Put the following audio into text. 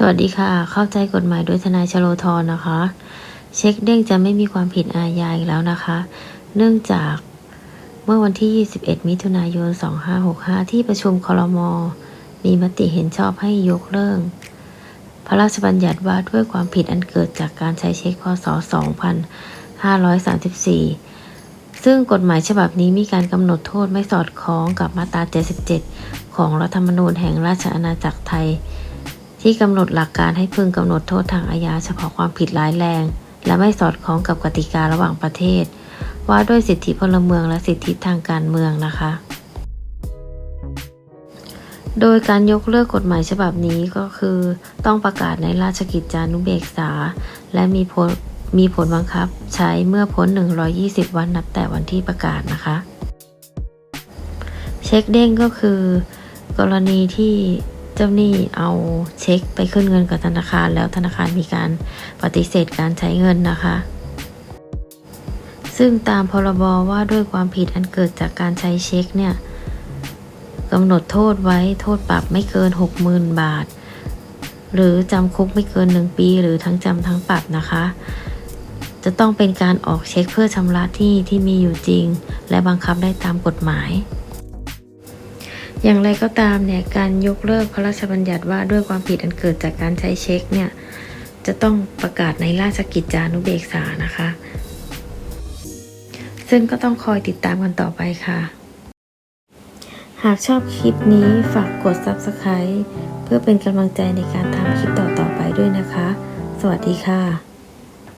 สวัสดีค่ะ เข้าใจกฎหมายโดยทนายชโลธรนะคะ เช็คเด้งจะไม่มีความผิดอาญาอีกแล้วนะคะ เนื่องจากเมื่อวันที่ 21 มิถุนายน 2565 ที่ประชุมคลมมีมติเห็นชอบให้ยกเลิกพระราชบัญญัติว่าด้วยความผิดอันเกิดจากการใช้เช็คพศ 2534 ซึ่งกฎหมายฉบับนี้มีการกำหนดโทษไม่สอดคล้องกับมาตรา 77 ของรัฐธรรมนูญแห่งราชอาณาจักรไทย ที่กำหนดหลักการให้พึงกำหนดโทษทางอาญาเฉพาะความผิดร้ายแรง และไม่สอดคล้องกับกติการะหว่างประเทศ ว่าด้วยสิทธิพลเมืองและสิทธิทางการเมืองนะคะ โดยการยกเลิกกฎหมายฉบับนี้ก็คือต้องประกาศในราชกิจจานุเบกษา และมีผลมีผลบังคับใช้เมื่อพ้น 120 วันนับแต่วันที่ประกาศนะคะ เช็คเด้งก็คือ กรณีที่ เจ้าหนี้เอาเช็คไปขึ้นเงินกับธนาคารแล้วธนาคารมีการปฏิเสธการใช้เงินนะคะ ซึ่งตามพรบว่าด้วยความผิดอันเกิดจากการใช้เช็คเนี่ยกำหนดโทษไว้โทษปรับไม่เกิน 60,000 บาท หรือจำคุกไม่เกิน 1 ปี หรือทั้งจำทั้งปรับนะคะ จะต้องเป็นการออกเช็คเพื่อชำระที่ที่มีอยู่จริง และบังคับได้ตามกฎหมาย อย่างไรก็ตามเนี่ยการยกเลิกพระราชบัญญัติว่าด้วยความผิดอันเกิดจากการใช้เช็คเนี่ยจะต้องประกาศในราชกิจจานุเบกษานะคะ ซึ่งก็ต้องคอยติดตามกันต่อไปค่ะ หากชอบคลิปนี้ฝากกด Subscribe เพื่อเป็นกำลังใจในการทำคลิปต่อๆไปด้วยนะคะ สวัสดีค่ะ